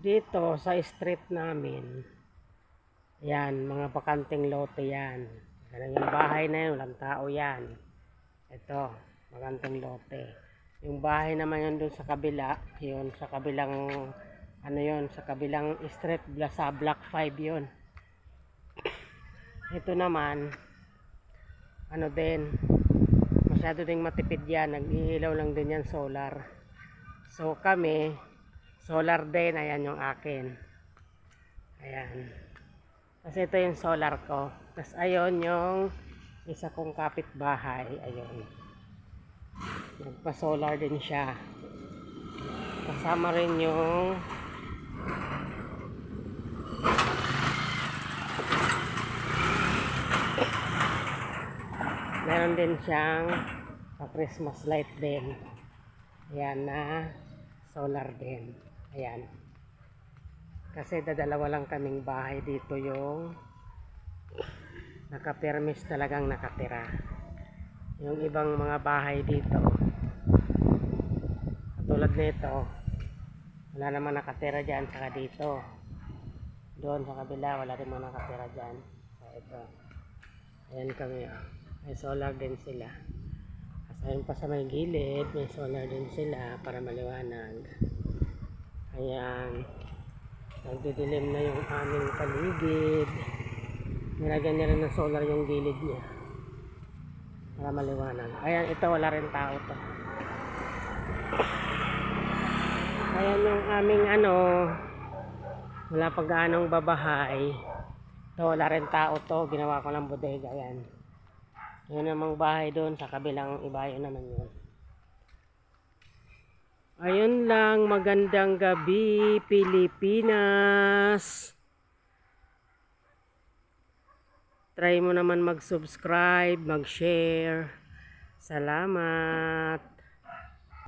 dito sa street namin, yan, mga bakanting lote yan. Yan yung bahay na yun, walang tao yan. Ito, bakanting lote. Yung bahay naman yun dun sa kabila, yun sa kabilang, ano yun, sa kabilang street, sa block 5 yun. Ito naman, ano din, masyado ding matipid yan, nag-iilaw lang din yan solar. So kami, solar din, ayan yung akin. Ayan. Kasi ito yung solar ko. Tapos ayun yung isa kong kapitbahay. Ayun. Nagpa-solar din siya. Kasama rin yung meron din siyang pa-Christmas light din. Ayan na solar din. Ayan. Kasi dadalawa lang kaming bahay dito yung nakapermis talagang nakatira. Yung ibang mga bahay dito, katulad nito, wala naman nakatira dyan, saka dito. Doon sa kabila, wala rin mga nakatira dyan. So, ito. Ayan kami. oh. May solar din sila. Kasi pa sa may gilid, may solar din sila para maliwanag. Ayan. Nagdidilim na yung aming paligid. Nilagyan niya rin ng solar yung gilid niya. Para maliwanag. Ayan, ito wala rin tao to. Ayan yung aming ano, wala pag gaanong babahay. Ito wala rin tao to. Ginawa ko ng bodega. Ayan. Yun namang bahay doon sa kabilang ibayo naman yun. Ayun lang, magandang gabi, Pilipinas. Try mo naman mag-subscribe, mag-share. Salamat.